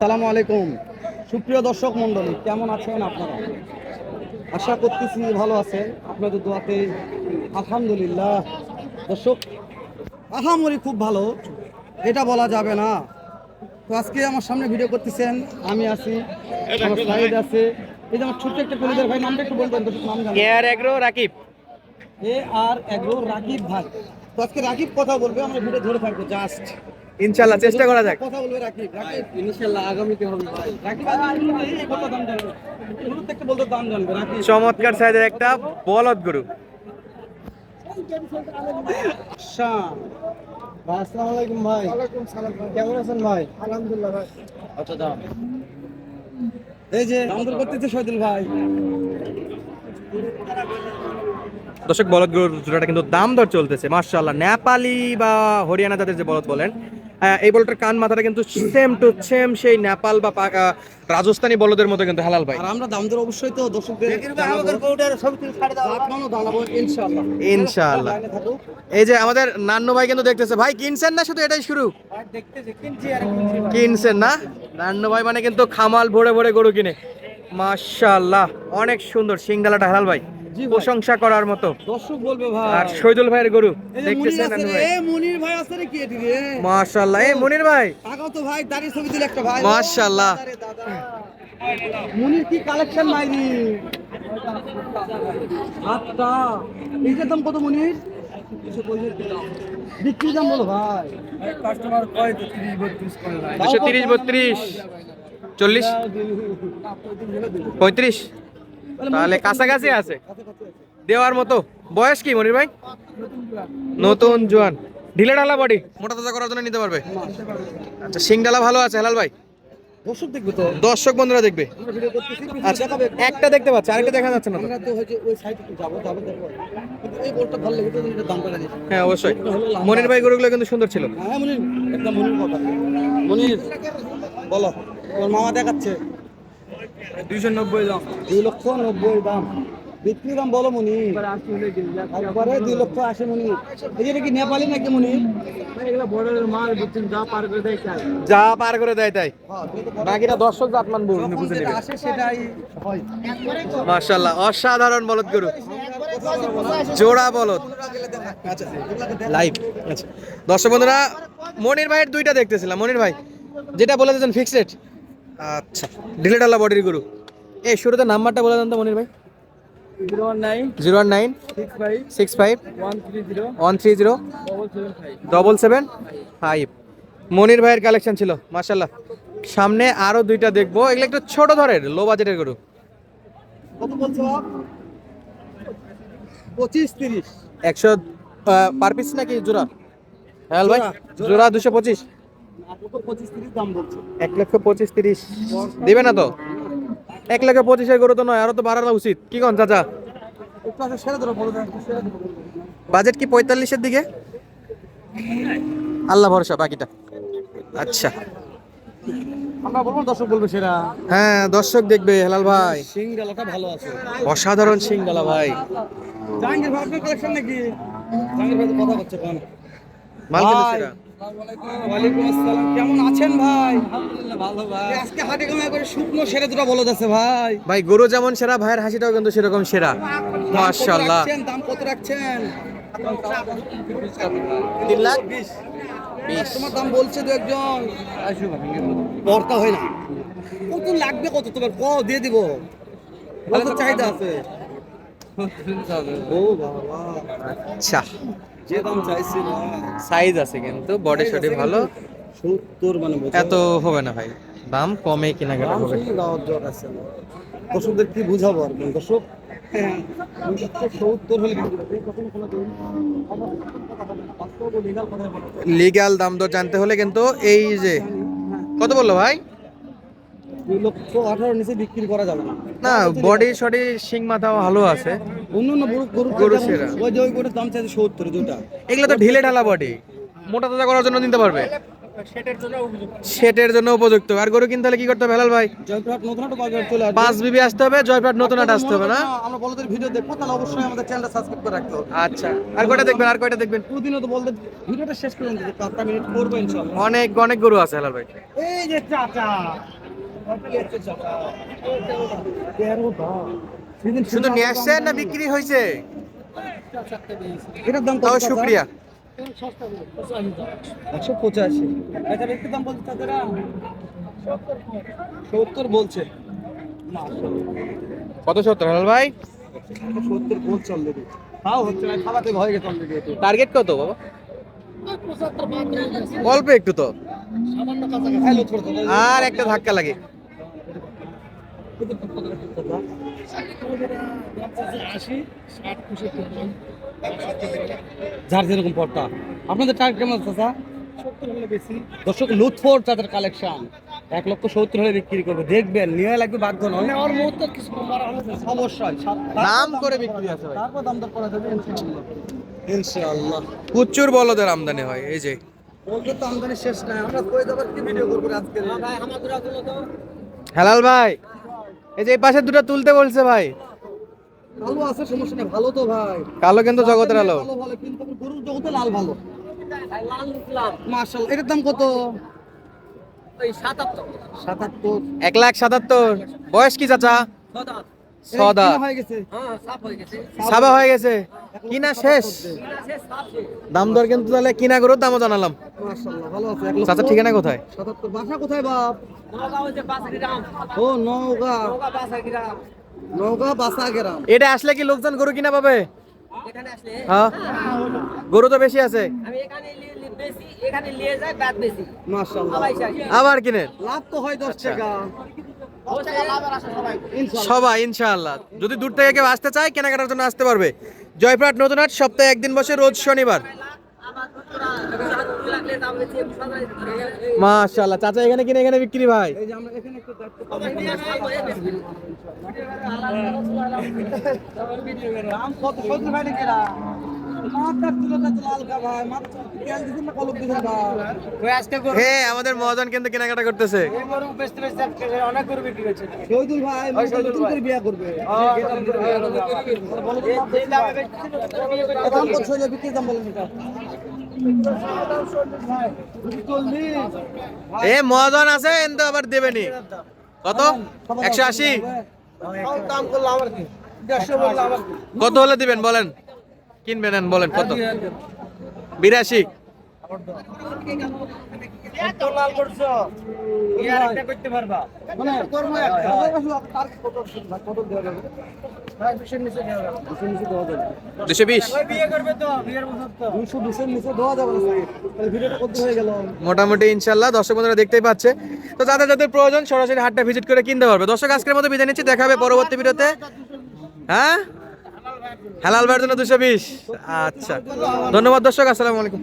সালামু আলাইকুম। সুপ্রিয় দর্শক মণ্ডলী কেমন আছেন আপনারা? আশা করতেছি ভালো আছেন আপনাদের দোয়াতে আলহামদুলিল্লাহ। দর্শক আহামরি খুব ভালো। এটা বলা যাবে না। তো আজকে আমার সামনে ভিডিও করতেছেন আমি আছি আমার সাইড আছে। এই যে আমার ছোট্ট একটা কলিজার ভাই নামটা একটু বলবেন দর্শক নাম জানেন। Agro Rakib. A R agro Rakib ভাই। তো আজকে রাকিব কথা বলবে আমরা ভিডিও ধরে থাকব জাস্ট ইনশাল্লাহ চেষ্টা করা যাক। কথা বলবে রাকিব। রাকিব ইনশাআল্লাহ আগামীতে হবে ভাই। রাকিব কত দাম জানবে? শুরু থেকে বলতে দাম জানবে রাকিব। চমৎকার সাইজের একটা বলদ গরু। ভাই আসসালামু আলাইকুম ভাই। ওয়ালাইকুম সালাম কেমন আছেন ভাই? আলহামদুলিল্লাহ ভাই। আচ্ছা দাম। এই যে আমাদের করতেছে শহীদুল ভাই। দর্শক বলদ গরুর জোড়াটা কিন্তু দাম দর চলতেছে। মার্শাল্লাহ নেপালি বা হরিয়ানা যাদের যে বলদ বলেন এই বলটার কান মাথাটা কিন্তু সেম টু সেম সেই নেপাল বা রাজস্থানী বলদের মতো কিন্তু হালাল ভাই। আর আমরা দাম দর অবশ্যই তো দর্শকদের আমাদের কোটার সব কিছু ছাড়ে দাও। আপনারও দাঁড়াবো ইনশাআল্লাহ। ইনশাআল্লাহ। এই যে আমাদের নান্নু ভাই কিন্তু দেখতেছে। ভাই কিনছেন না শুধু এটাই শুরু? ভাই দেখতেছি কিনছি আর কিনছেন না? নান্নু ভাই মানে কিন্তু খামাল ভরে ভরে গরু কিনে। মাশাআল্লাহ অনেক সুন্দর সিংগালাটা হালাল ভাই। প্রশংসা করার মতো। দর্শক বলবে ভাই। আর শহীদুল ভাইয়ের গরু দেখতেছেন এ মুনির ভাই আছে রে কি এটি রে? মাশাআল্লাহ। এই মনির ভাই। তাকাও তো ভাই দাঁড়িয়ে ছবি দিলে একটা ভাই। মাশাআল্লাহ। মুনির কি কালেকশন মাইরি? আচ্ছা এইটার দাম কত মুনির? বিক্রি দাম। বলো ভাই। কাস্টমার কয় তো তিরিশ বত্রিশ করে ভাই? দুশো তিরিশ বত্রিশ। চল্লিশ? পঁয়ত্রিশ? তাহলে কাছাকাছি আছে। দেওয়ার মতো। বয়স কি মনির ভাই? নতুন জোয়ান। ঢিলে ঢালা বডি মোটা তাজা করার জন্য নিতে পারবে। আচ্ছা সিং ডালা ভালো আছে হেলাল ভাই? দর্শক দেখবে তো। দর্শক বন্ধুরা দেখবে। আচ্ছা একটা দেখতে পাচ্ছি আরেকটা দেখা যাচ্ছে না তো। আমরা তো হচ্ছে ওই সাইডে একটু যাব যাব কিন্তু এই বোর্ডটা ভালো লেগে তো এটার দামটা হ্যাঁ অবশ্যই। মনির ভাই গরুগুলো কিন্তু সুন্দর ছিল। হ্যাঁ মনির একদম মনির কথা। মনির। বলো মামা দেখাচ্ছে। দুইশো নব্বই দাম। দুই লক্ষ নব্বই দাম। বিক্রি দাম বলো মনি। একবারে দুই লক্ষ আশি মনি। এই যে কি নেপালি নাকি মনি? যা পার করে দেয় তাই। হ্যাঁ। বাকিটা দর্শক জাত মানবো বুঝে আসে সেটাই হয়। মাশাল্লাহ অসাধারণ বলদ গরু। জোড়া বলদ। আচ্ছা লাইভ আচ্ছা। দর্শক বন্ধুরা মনির ভাইয়ের দুইটা দেখতেছিলাম। মনির ভাই যেটা বলে দিয়েছেন ফিক্স রেট আচ্ছা আল্লাহ বডির গুরু এই শুরুতে নাম্বারটা বলে দেন তো মনির ভাই। Zero one nine six five one three zero double seven five Monir ভাইয়ের কালেকশন ছিল মাশাল্লাহ সামনে আরও দুইটা দেখব। এগুলো একটু ছোট ধরের লো বাজেটের গরু কত বলছো? পঁচিশ তিরিশ। একশো পার পিস নাকি জোড়া? হ্যাঁ ভাই। জোড়া দুশো পঁচিশ। এক লক্ষ পঁচিশ তিরিশ দেবে না তো? এক লক্ষ পঁচিশের গরু তো নয় আরও তো বাড়ানো উচিত। কি কন চাচা? বাজেট কি পঁয়তাল্লিশের দিকে? আল্লাহ ভরসা বাকিটা। আচ্ছা। আমরা বলব দর্শক বলবে সেরা। হ্যাঁ দর্শক দেখবে হেলাল ভাই। সিঙ্গেলাটা ভালো আছে। অসাধারণ সিংগালা ভাই। জাহাঙ্গীর ভাই আপনার কালেকশন নাকি? জাহাঙ্গীর ভাই কথা হচ্ছে কোন। মাল। ওয়ালাইকুম আসসালাম। কেমন আছেন ভাই? আলহামদুলিল্লাহ ভালো ভাই। আজকে হাটে কমে শুকনো সেরে দুটো বলো যাচ্ছে ভাই। ভাই গরু যেমন সেরা ভাইয়ের হাসিটাও কিন্তু সেরকম সেরা। দাম কত মাশাআল্লাহ। রাখছেন? দাম কত রাখছেন? তিন লাখ? বিশ। তোমার দাম বলছে দু একজন। দরকা হয় না। কত লাগবে কত? তোমার ক দিয়ে দিব। চাহিদা আছে। ও বাবা। আচ্ছা। যে দাম চাইছি না। সাইজ আছে কিন্তু বডি শডি ভালো। সত্তর মানে এত হবে না ভাই দাম কমে কেনাকাটা হবে। দর্শকদের কি বুঝাবো আর? দর্শক। লিগ্যাল দাম দর জানতে হলে কিন্তু এই যে কত বলল ভাই? দুই লক্ষ আঠারো নিচে বিক্রি করা যাবে না। না বডি শডি সিং মাথাও ভালো আছে। অন্য অন্য গরু গরু গরু সেরা। ওই যে ওই গরুর দাম চাইছে সত্তর দুটা। এগুলো তো ঢিলে ঢালা বডি মোটা তাজা করার জন্য নিতে পারবে। সেটের জন্য উপযুক্ত। আর গরু কিনতে হলে কি করতে হবে হেলাল ভাই? পাঁচ বিবি আসতে হবে জয়পাট নতুন হাট আসতে হবে না? আমরা বলদের ভিডিও দেখব তাহলে অবশ্যই আমাদের চ্যানেলটা সাবস্ক্রাইব করে রাখতে হবে। আচ্ছা। আর কয়টা দেখবেন আর কয়টা দেখবেন? প্রতিদিনও তো বলতে ভিডিওটা শেষ করে দিতে পাঁচটা মিনিট করব ইনশাল্লাহ অনেক অনেক গরু আছে হেলাল ভাই। এই যে চাচা শুধু নিয়ে আসছেন না বিক্রি হয়েছে? এটার দাম তাও শুক্রিয়া একশো পঁচাশি। এটা একটু দাম বলছে তাদেরা সত্তর বলছে। না কত সত্তর হেলাল ভাই? সত্তর বলছে অলরেডি তাও হচ্ছে না খাওয়াতে ভয় গেছে অলরেডি টার্গেট কত বাবা? অল্প একটু তো। ছোট ছোট আর একটা ধাক্কা লাগে। যার যেরকম পড়তা আপনাদের টার্গেট কেমন চাচা? দর্শক লুৎফোর তাদের কালেকশন এক লক্ষ সত্তর হলে বিক্রি করবে। দেখবেন নিয়ে লাগবে বাধ্য নয়। অবশ্যই নাম করে বিক্রি আছে তারপর দাম দর করা যাবে ইনশাআল্লাহ। ইনশাআল্লাহ। প্রচুর বলদের আমদানি হয় এই যে। তো আমদানি শেষ নাই। আমরা কই যাবার কি ভিডিও করব আজকে? ভাই আমাদের হেলাল ভাই। এই যে এই পাশে দুটো তুলতে বলছে ভাই। কালো আছে সমস্যা নেই। ভালো তো ভাই। কালো কিন্তু জগতের আলো। ভালো ভালো কিন্তু গরুর জগতে লাল ভালো। এটার দাম কত? সাতাত্তর। এক লাখ সাতাত্তর। বয়স কি চাচা? সদা। গেছে। সাবা হয়ে গেছে। কিনা শেষ। দাম দর কিন্তু তাহলে কিনা দামও জানালাম। মাশাআল্লাহ ভালো আছে এক লক্ষ। চাচা ঠিকানা কোথায়? বাসা কোথায় বাপ? ও নওগাঁ। নওগাঁ বাসা গ্রাম। এটা আসলে কি লোকজন গরু কিনা পাবে? হ্যাঁ। গরু তো বেশি আছে। আমি এখানে লি- লি- বেশি এখানে নিয়ে যাই বাদ বেশি। মাশাআল্লাহ। সবাই চাই আবার কিনে। লাভ তো হয় দশ টাকা। ইনশাআল্লাহ সবাই, ইনশাআল্লাহ। যদি দূর থেকে কেউ আসতে চায়, কেনাকাটার জন্য আসতে পারবে। জয়পুরহাট নতুন হাট সপ্তাহে একদিন বসে, রোজ শনিবার। মাশাআল্লাহ। চাচা, এখানে কিনে, এখানে বিক্রি ভাই? যে আমরা এখানে একটু দেখতে দাম কত সত্তর ভাই। নাকি এরা? মাথার তুলনা তো লাল কা ভাই মাত্র তেল দিছেন না কলম দিছেন ভাই হে আমাদের মহাজন কিন্তু কেনাকাটা করতেছে বলেন এটা? এ মহাজন আছে কিন্তু আবার দেবেনি কত? একশো আশি? কত হলে দিবেন বলেন। কিনবেন নেন বলেন কত? বিরাশি। দুশো বিশ। মোটামুটি ইনশাল্লাহ দর্শক বন্ধুরা দেখতেই পাচ্ছে। তো যাদের যাদের প্রয়োজন সরাসরি হাটটা ভিজিট করে কিনতে পারবে। দর্শক আজকের মতো বিদায় নিচ্ছি দেখাবে পরবর্তী ভিডিওতে। হ্যাঁ? হালাল ভাইয়ের জন্য দুশো বিশ। আচ্ছা। ধন্যবাদ দর্শক আসসালামু আলাইকুম।